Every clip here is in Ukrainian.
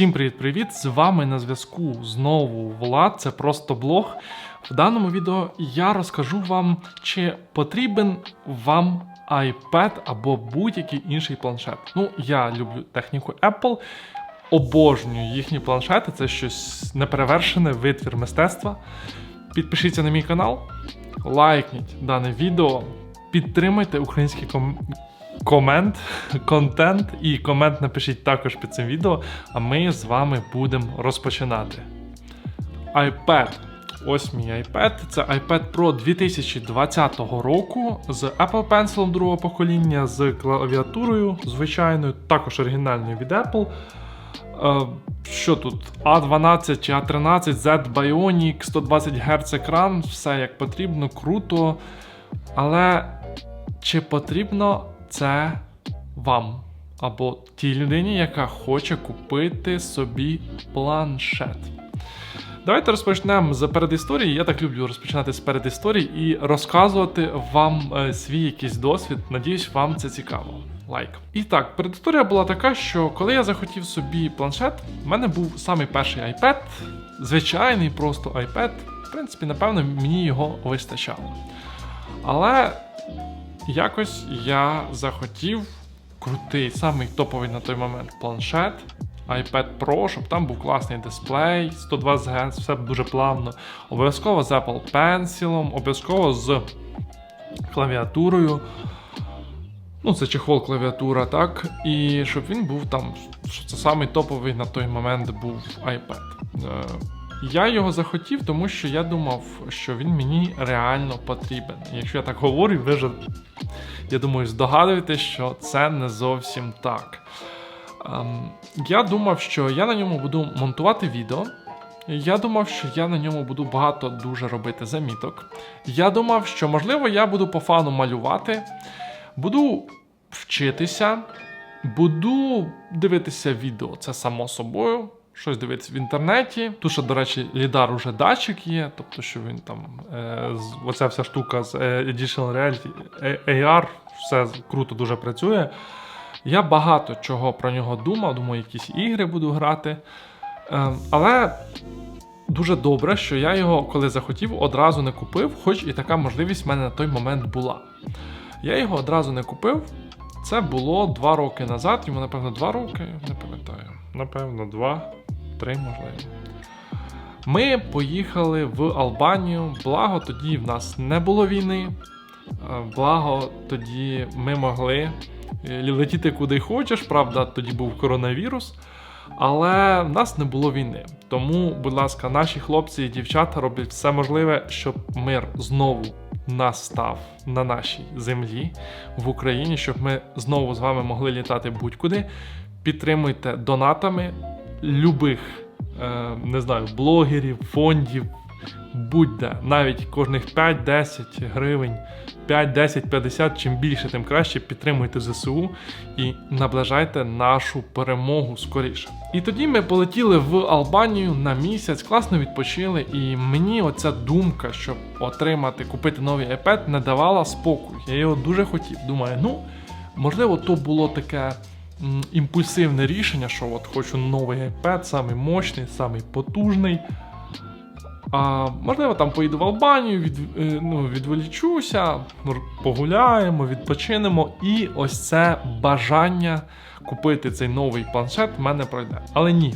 Всім привіт-привіт! З вами на зв'язку знову Влад. Це просто блог. В даному відео я розкажу вам, чи потрібен вам iPad або будь-який інший планшет. Ну, я люблю техніку Apple, обожнюю їхні планшети. Це щось неперевершене, витвір мистецтва. Підпишіться на мій канал, лайкніть дане відео, підтримайте український ком... комент, контент і комент напишіть також під цим відео, а ми з вами будемо розпочинати. iPad. Ось мій iPad. Це iPad Pro 2020 року з Apple Pencil другого покоління, з клавіатурою звичайною, також оригінальною від Apple. Е, Що тут? A12 чи A13, Z Bionic, 120 Гц екран, все як потрібно, круто. Але чи потрібно це вам? Або тій людині, яка хоче купити собі планшет? Давайте розпочнемо з передісторії. Я так люблю розпочинати з передісторії і розказувати вам е, свій якийсь досвід. Надіюсь, вам це цікаво. Лайк. І так, передісторія була така, що коли я захотів собі планшет, в мене був самий перший iPad, звичайний просто iPad. В принципі, напевно, мені його вистачало. Але якось я захотів крутий, самий топовий на той момент планшет. iPad Pro, щоб там був класний дисплей, 120 Гц, все дуже плавно. Обов'язково з Apple Pencil, обов'язково з клавіатурою. Ну, це чехол клавіатура, так. І щоб він був там, що це самий топовий на той момент був iPad. Я його захотів, тому що я думав, що він мені реально потрібен. Якщо я так говорю, ви вже, я думаю, здогадуєтесь, що це не зовсім так. Ем, Я думав, що я на ньому буду монтувати відео. Я думав, що я на ньому буду багато дуже робити заміток. Я думав, що можливо я буду по фану малювати, буду вчитися, буду дивитися відео. Це само собою. Щось дивитися в інтернеті. Тут ще, до речі, лідар уже датчик є, тобто, що він там, е, оця вся штука з е, Additional Reality, е, AR, все круто дуже працює. Я багато чого про нього думав, думаю, якісь ігри буду грати. Е, але дуже добре, що я його, коли захотів, одразу не купив, хоч і така можливість в мене на той момент була. Я його одразу не купив. Це було два роки назад, йому, напевно, два роки, не пам'ятаю. Напевно, два, три, можливо. Ми поїхали в Албанію, благо тоді в нас не було війни. Е, Благо тоді ми могли е, летіти куди хочеш, правда, тоді був коронавірус. Але в нас не було війни. Тому, будь ласка, наші хлопці і дівчата роблять все можливе, щоб мир знову настав на нашій землі в Україні, щоб ми знову з вами могли літати будь-куди. Підтримуйте донатами любих, е, не знаю, блогерів, фондів, будь-де, навіть кожних 5-10 гривень, 5, 10, 50, чим більше, тим краще підтримуйте ЗСУ і наближайте нашу перемогу скоріше. І тоді ми полетіли в Албанію на місяць, класно відпочили, і мені оця думка, щоб отримати, купити новий iPad, не давала спокою. Я його дуже хотів. Думаю, ну можливо, то було таке. Імпульсивне рішення, що от хочу новий iPad, самий мощний, самий потужний. А, можливо, там поїду в Албанію, від, е, ну, відволічуся, погуляємо, відпочинемо. І ось це бажання купити цей новий планшет в мене пройде. Але ні.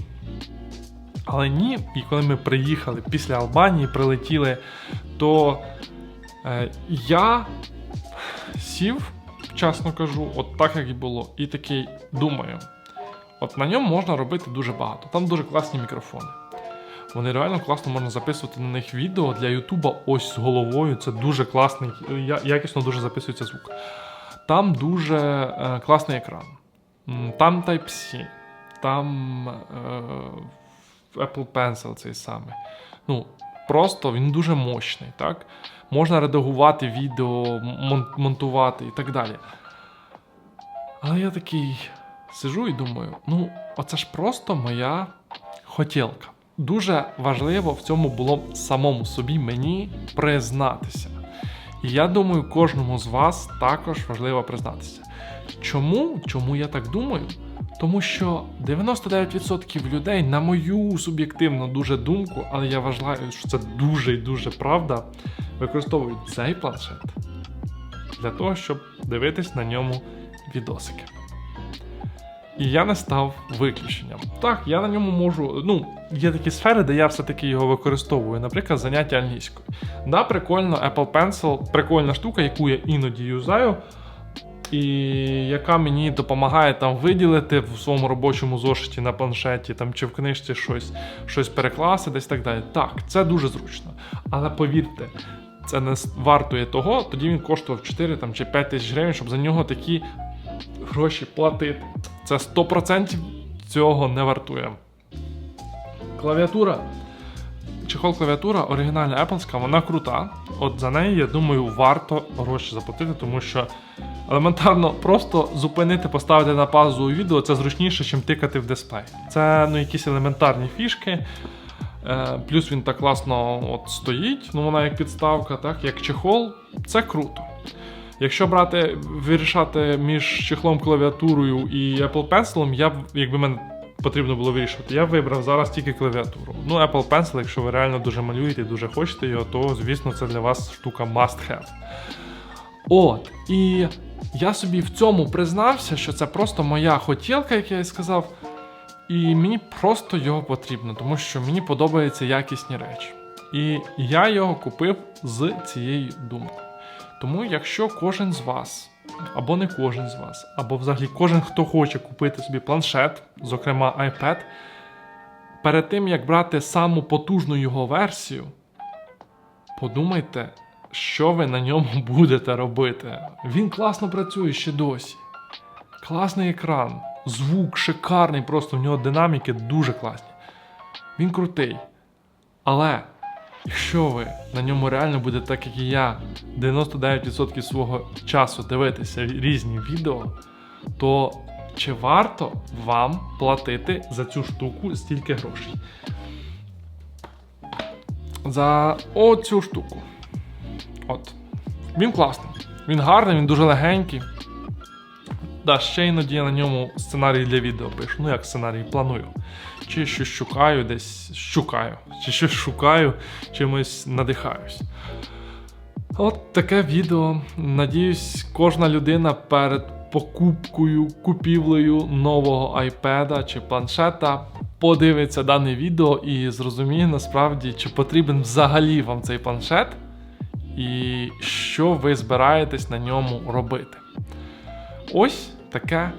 Але ні, і коли ми приїхали після Албанії, прилетіли, то е, я сів, чесно кажу, от так як і було, і такий думаю: от на ньому можна робити дуже багато. Там дуже класні мікрофони. Вони реально класно можна записувати на них відео для Ютуба ось з головою. Це дуже класний, якісно дуже записується звук. Там дуже е, класний екран. Там Type-C, там е, Apple Pencil цей самий. Ну, просто він дуже мощний, так? Можна редагувати відео, монтувати і так далі. Але я такий сижу і думаю: ну, оце ж просто моя хотілка. Дуже важливо в цьому було самому собі мені признатися. І я думаю, кожному з вас також важливо признатися. Чому? Чому я так думаю? Тому що 99% людей, на мою суб'єктивну дуже думку, але я вважаю, що це дуже і дуже правда, використовують цей планшет для того, щоб дивитись на ньому відосики. І я не став виключенням. Так, я на ньому можу. Ну, є такі сфери, де я все-таки його використовую, наприклад, заняття англійською. Да, прикольно, Apple Pencil, прикольна штука, яку я іноді юзаю, і яка мені допомагає там виділити в своєму робочому зошиті на планшеті там, чи в книжці щось, щось перекласти, десь так далі. Так, це дуже зручно. Але повірте, це не вартує того, тоді він коштував 4 там, чи 5 тисяч гривень, щоб за нього такі гроші платити. Це 100% цього не вартує. Клавіатура. Чехол клавіатура оригінальна Appleська, вона крута. От за неї, я думаю, варто гроші заплатити, тому що елементарно просто зупинити, поставити на паузу відео це зручніше, ніж тикати в дисплей. Це ну, якісь елементарні фішки. Е, плюс він так класно от стоїть, ну вона як підставка, так, як чехол, це круто. Якщо брати, вирішати між чехлом клавіатурою і Apple Pencil, я б, якби мене потрібно було вирішувати, я вибрав зараз тільки клавіатуру. Ну, Apple Pencil, якщо ви реально дуже малюєте і дуже хочете його, то звісно це для вас штука must have. От, і я собі в цьому признався, що це просто моя хотілка, як я і сказав. І мені просто його потрібно, тому що мені подобаються якісні речі. І я його купив з цією думкою. Тому, якщо кожен з вас, або не кожен з вас, або взагалі кожен, хто хоче купити собі планшет, зокрема iPad, перед тим як брати саму потужну його версію, подумайте, що ви на ньому будете робити. Він класно працює ще досі. Класний екран, звук шикарний, просто в нього динаміки дуже класні. Він крутий. Але якщо ви на ньому реально будете, так як і я, 99% свого часу дивитися різні відео, то чи варто вам платити за цю штуку стільки грошей? За оцю штуку. От. Він класний. Він гарний, він дуже легенький. Да, ще іноді я на ньому сценарій для відео пишу. Ну як сценарій, планую. Чи щось шукаю десь, шукаю, чи щось шукаю, чимось надихаюсь. От таке відео. Надіюсь, кожна людина перед покупкою, купівлею нового iPad чи планшета подивиться дане відео і зрозуміє насправді, чи потрібен взагалі вам цей планшет, і що ви збираєтесь на ньому робити. Ось таке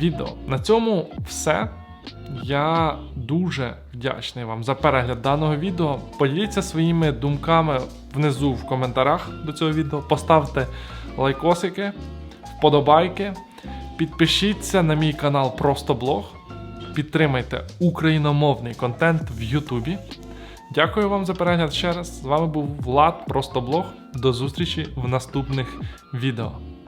відео. На цьому все. Я дуже вдячний вам за перегляд даного відео. Поділіться своїми думками внизу в коментарях до цього відео. Поставте лайкосики, вподобайки. Підпишіться на мій канал Просто Блог. Підтримайте україномовний контент в Ютубі. Дякую вам за перегляд ще раз. З вами був Влад Просто Блог. До зустрічі в наступних відео.